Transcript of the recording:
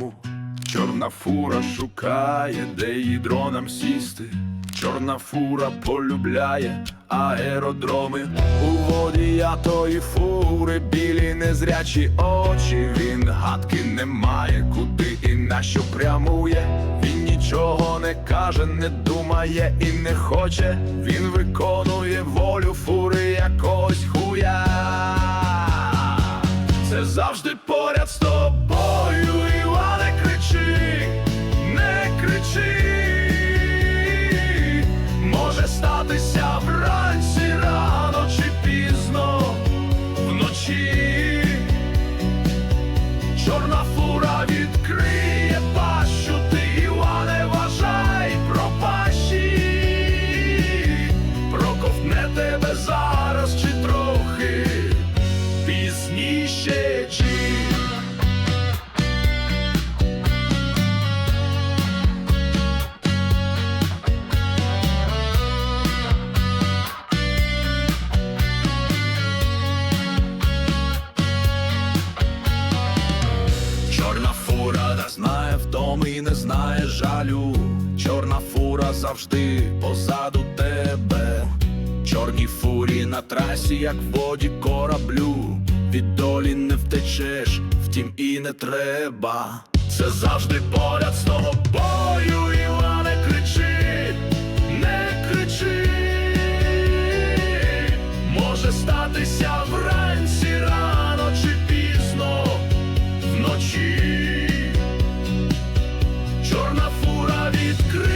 аеродрому. Чорна фура шукає, де їй дронам сісти. Чорна фура полюбляє аеродроми. У водія тої фури білі незрячі очі. Він гадки не має, куди і на що прямує. Він нічого не каже, не думає і не хоче. Він виконує волю фури якогось хуя. Це завжди поряд з тобою, знає і не знає жалю. Чорна фура завжди позаду тебе. чорні фурі на трасі, як в воді кораблю. Від долі не втечеш, втім і не треба. Це завжди поряд з тобою, it could